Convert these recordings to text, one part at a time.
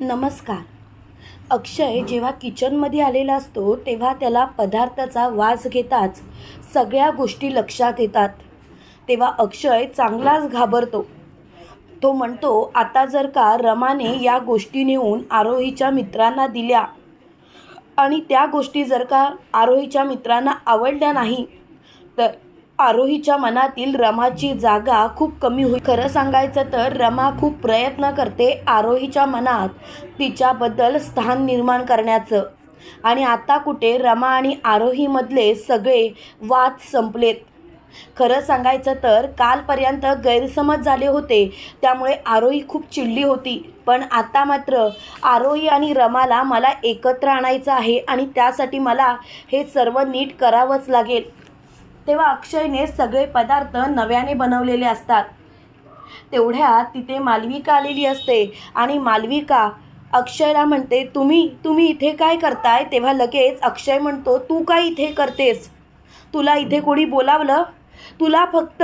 नमस्कार. अक्षय जेव्हा किचनमध्ये आलेला असतो तेव्हा त्याला पदार्थाचा वास घेताच सगळ्या गोष्टी लक्षात येतात. तेव्हा अक्षय चांगलाच घाबरतो. तो म्हणतो आता जर का रमाने या गोष्टी नेऊन आरोहीच्या मित्रांना दिल्या आणि त्या गोष्टी जर का आरोहीच्या मित्रांना आवडल्या नाही तर आरोहीच्या मनातील रमाची जागा खूप कमी होईल खरं सांगायचं तर रमा खूप प्रयत्न करते आरोहीच्या मनात तिच्याबद्दल स्थान निर्माण करण्याचं. आणि आता कुठे रमा आणि आरोहीमधले सगळे वाद संपलेत. खरं सांगायचं तर कालपर्यंत गैरसमज झाले होते त्यामुळे आरोही खूप चिडली होती. पण आता मात्र आरोही आणि रमाला मला एकत्र आणायचं आहे आणि त्यासाठी मला हे सर्व नीट करावंच लागेल. तेव्हा अक्षयने सगळे पदार्थ नव्याने बनवलेले असतात. तेवढ्यात तिथे मालविका आलेली असते आणि मालविका अक्षयला म्हणते तुम्ही तुम्ही इथे काय करताय? तेव्हा लगेच अक्षय म्हणतो तू काय इथे करतेस? तुला इथे कोणी बोलावलं? तुला फक्त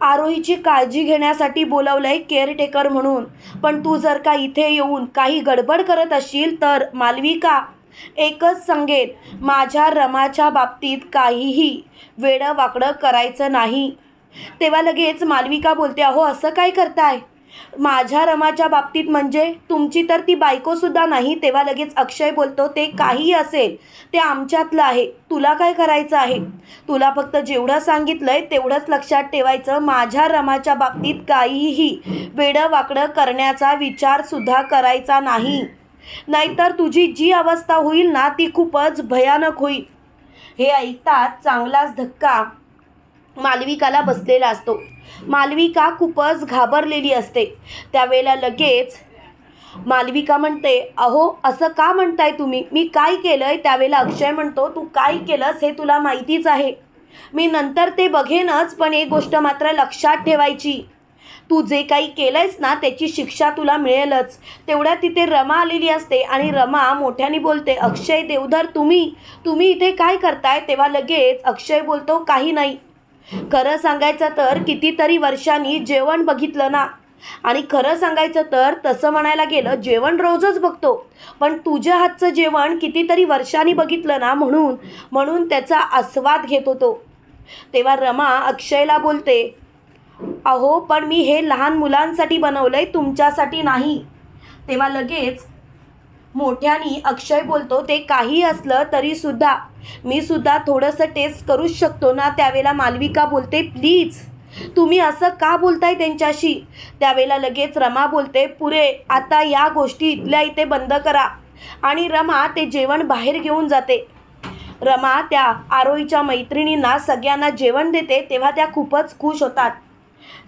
आरोहीची काळजी घेण्यासाठी बोलावलं आहे केअरटेकर म्हणून. पण तू जर का इथे येऊन काही गडबड करत असशील तर मालविका एकच सांगेन माझ्या रमाच्या बाबतीत काहीही वेडं वाकडं करायचं नाही. तेव्हा लगेच मालविका बोलते अहो असं काय करताय? माझ्या रमाच्या बाबतीत म्हणजे तुमची तर ती बायकोसुद्धा नाही. तेव्हा लगेच अक्षय बोलतो ते काही असेल ते आमच्यातलं आहे. तुला काय करायचं आहे? तुला फक्त जेवढं सांगितलंय तेवढंच लक्षात ठेवायचं. माझ्या रमाच्या बाबतीत काहीही वेडं वाकडं करण्याचा विचारसुद्धा करायचा नाही. नाहीतर तुझी जी अवस्था होईल ना ती खूपच भयानक होईल. हे ऐकताच चांगलाच धक्का मालविकाला बसलेला असतो. मालविका खूपच घाबरलेली असते. त्यावेळेला लगेच मालविका म्हणते अहो असं का म्हणताय तुम्ही? मी काय केलं आहे त्यावेळेला अक्षय म्हणतो तू काय केलंस हे तुला माहितीच आहे. मी नंतर ते बघेनच पण एक गोष्ट मात्र लक्षात ठेवायची. तू जे काही केलंयस ना त्याची शिक्षा तुला मिळेलच. तेवढ्या तिथे रमा आलेली असते आणि रमा मोठ्याने बोलते अक्षय देवधर तुम्ही? तुम्ही इथे काय करताय? तेव्हा लगेच अक्षय बोलतो काही नाही. खरं सांगायचं तर कितीतरी वर्षांनी जेवण बघितलं ना. आणि खरं सांगायचं तर तसं म्हणायला गेलं जेवण रोजच बघतो. पण तुझ्या हातचं जेवण कितीतरी वर्षांनी बघितलं ना म्हणून म्हणून त्याचा आस्वाद घेत होतो. तेव्हा रमा अक्षयला बोलते अहो पण मी हे लहान मुलांसाठी बनवलं आहे तुमच्यासाठी नाही. तेव्हा लगेच मोठ्यानी अक्षय बोलतो ते काही असलं तरीसुद्धा मी सुद्धा थोडंसं टेस्ट करूच शकतो ना त्यावेळेला मालविका बोलते प्लीज तुम्ही असं का बोलताय त्यांच्याशी? त्यावेळेला लगेच रमा बोलते पुरे आता या गोष्टी इथल्या इथे बंद करा. आणि रमा ते जेवण बाहेर घेऊन जाते. रमा त्या आरोईच्या मैत्रिणींना सगळ्यांना जेवण देते तेव्हा त्या खूपच खुश होतात.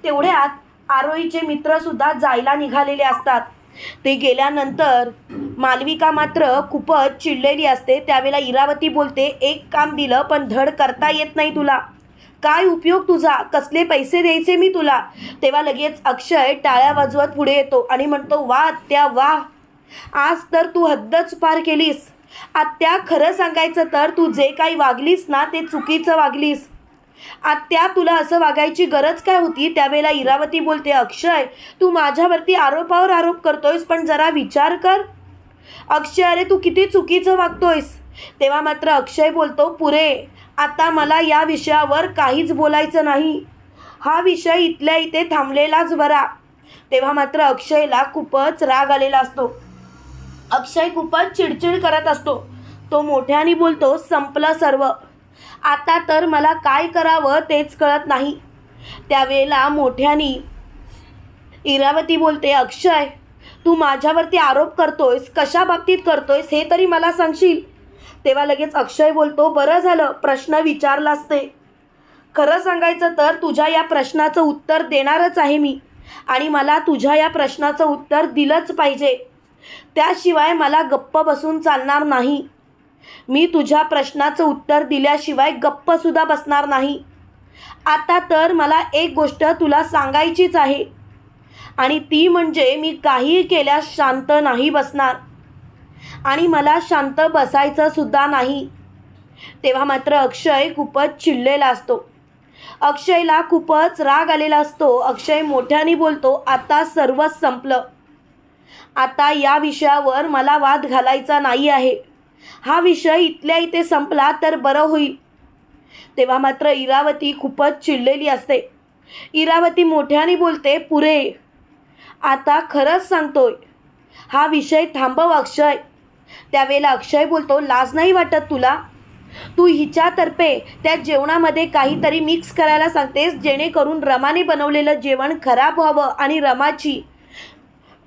तेवढ्यात आरोहीचे मित्रसुद्धा जायला निघालेले असतात. ते गेल्यानंतर मालविका मात्र खूपच चिडलेली असते. त्यावेळेला इरावती बोलते एक काम दिलं पण धड करता येत नाही तुला. काय उपयोग तुझा? कसले पैसे द्यायचे मी तुला? तेव्हा लगेच अक्षय टाळ्या वाजवत पुढे येतो आणि म्हणतो वा त्या वा. आज तर तू हद्दच पार केलीस. आत्या खरं सांगायचं तर तू जे काही वागलीस ना ते चुकीचं वागलीस. आत्या तुला असं वागायची गरज काय होती? त्यावेळेला इरावती बोलते अक्षय तू माझ्यावरती आरोपावर आरोप करतोयस पण जरा विचार कर. अक्षय अरे तू किती चुकीचं वागतोयस. तेव्हा मात्र अक्षय बोलतो पुरे आता मला या विषयावर काहीच बोलायचं नाही. हा विषय इथल्या इथे थांबलेलाच बरा. तेव्हा मात्र अक्षयला खूपच राग आलेला असतो. अक्षय खूपच चिडचिड करत असतो. तो मोठ्याने बोलतो संपलं सर्व. आता तर मला काय करावं तेच कळत नाही. त्यावेळेला मोठ्यानी इरावती बोलते अक्षय तू माझ्यावरती आरोप करतोयस कशा बाबतीत करतोयस हे तरी मला सांगशील? तेव्हा लगेच अक्षय बोलतो बरं झालं प्रश्न विचारला ते. खरं सांगायचं तर तुझ्या या प्रश्नाचं उत्तर देणारच आहे मी आणि मला तुझ्या या प्रश्नाचं उत्तर दिलंच पाहिजे. त्याशिवाय मला गप्प बसून चालणार नाही. मी तुझ्या प्रश्नाचं उत्तर दिल्याशिवाय गप्पसुद्धा बसणार नाही. आता तर मला एक गोष्ट तुला सांगायचीच आहे. आणि ती म्हणजे मी काहीही केल्यास शांत नाही बसणार. आणि मला शांत बसायचं सुद्धा नाही. तेव्हा मात्र अक्षय खूपच चिडलेला असतो. अक्षयला खूपच राग आलेला असतो. अक्षय मोठ्याने बोलतो आता सर्वच संपलं. आता या विषयावर मला वाद घालायचा नाही आहे. हा विषय इथल्या इथे संपला तर बरं होईल. तेव्हा मात्र इरावती खूपच चिडलेली असते. इरावती मोठ्याने बोलते पुरे आता खरंच सांगतोय हा विषय थांबव अक्षय. त्यावेळेला अक्षय बोलतो लाज नाही वाटत तुला? तू हिच्यातर्फे त्या जेवणामध्ये काहीतरी मिक्स करायला सांगतेस जेणेकरून रमाने बनवलेलं जेवण खराब व्हावं आणि रमाची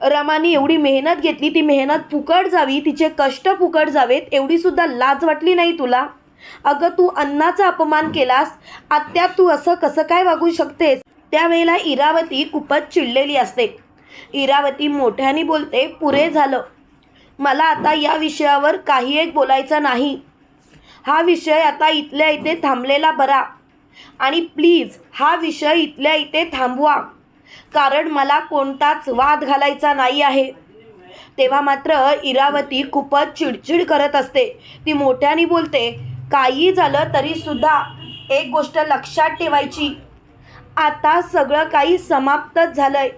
रमाने एवढी मेहनत घेतली ती मेहनत फुकट जावी तिचे कष्ट फुकट जावेत एवढीसुद्धा लाज वाटली नाही तुला? अगं तू अन्नाचा अपमान केलास आत्या तू असं कसं काय वागू शकतेस? त्यावेळेला इरावती खूपच चिडलेली असते. इरावती मोठ्याने बोलते पुरे झालं. मला आता या विषयावर काही एक बोलायचं नाही. हा विषय आता इथल्या इथे थांबलेला बरा. आणि प्लीज हा विषय इथल्या इथे थांबवा. कारण मला कोणताच वाद घालायचा नाही आहे. तेव्हा मात्र इरावती खूपच चिडचिड करत असते. ती मोठ्याने बोलते काही झालं तरीसुद्धा एक गोष्ट लक्षात ठेवायची. आता सगळं काही समाप्तच झालंय.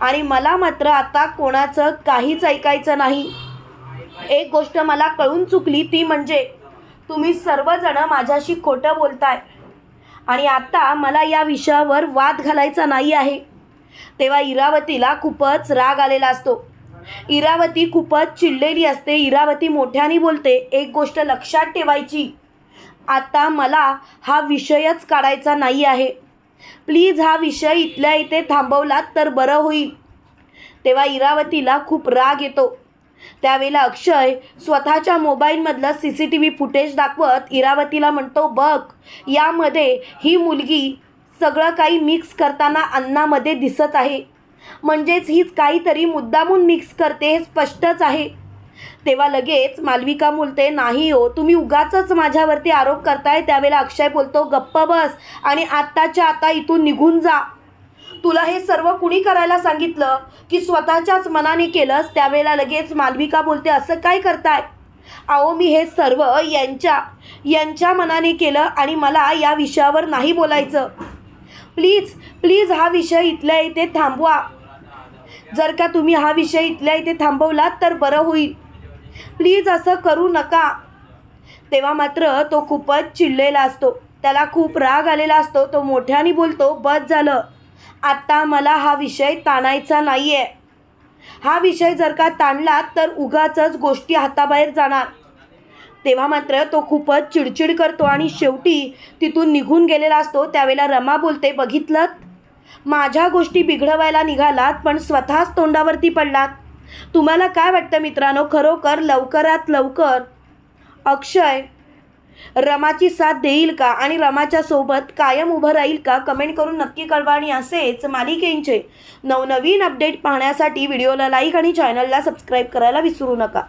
आणि मला मात्र आता कोणाचं काहीच ऐकायचं नाही. एक गोष्ट मला कळून चुकली ती म्हणजे तुम्ही सर्वजण माझ्याशी खोटं बोलताय. आणि आता मला या विषयावर वाद घालायचा नाही आहे. तेव्हा इरावतीला खूपच राग आलेला असतो. इरावती खूपच चिडलेली असते. इरावती मोठ्याने बोलते एक गोष्ट लक्षात ठेवायची. आता मला हा विषयच काढायचा नाही आहे. प्लीज हा विषय इथल्या इथे थांबवलात तर बरं होईल. तेव्हा इरावतीला खूप राग येतो. त्यावेळेला अक्षय स्वतःच्या मोबाईलमधलं C C T V footage दाखवत इरावतीला म्हणतो बघ यामध्ये ही मुलगी सगळं काही मिक्स करताना अन्नामध्ये दिसत आहे. म्हणजेच हीच काहीतरी मुद्दामून मिक्स करते हे स्पष्टच आहे. तेव्हा लगेच मालविका बोलते नाही हो तुम्ही उगाच माझ्यावरती आरोप करताय त्यावेळेला अक्षय बोलतो गप्प बस आणि आत्ताच्या आता इथून निघून जा. तुला हे सर्व कुणी करायला सांगितलं की स्वतःच्याच मनाने केलंस? त्यावेळेला लगेच मालविका बोलते असं काय करताय? अहो मी हे सर्व यांच्या यांच्या मनाने केलं आणि मला या विषयावर नाही बोलायचं. प्लीज प्लीज हा विषय इथल्या इथे थांबवा. जर का तुम्ही हा विषय इथल्या इथे थांबवलात तर बरं होईल. प्लीज असं करू नका. तेव्हा मात्र तो खूपच चिडलेला असतो. त्याला खूप राग आलेला असतो. तो मोठ्याने बोलतो बस झालं. आत्ता मला हा विषय ताणायचा नाही आहे हा विषय जर का ताणला तर उगाच गोष्टी हाताबाहेर जाणार. तेव्हा मात्र तो खूपच चिडचिड करतो आणि शेवटी तिथून निघून गेलेला असतो. त्यावेळेला रमा बोलते बघितलं माझ्या गोष्टी बिघडवायला निघालात पण स्वतःच तोंडावरती पडलात. तुम्हाला काय वाटतं मित्रांनो? खरोखर लवकरात लवकर अक्षय रमाची साथ देईल का? आणि रमाच्या सोबत कायम उभं राहील का? कमेंट करून नक्की कळवा आणि असेच मालिकेंचे नवनवीन अपडेट पाहण्यासाठी व्हिडिओला लाईक आणि चॅनलला सबस्क्राईब करायला विसरू नका.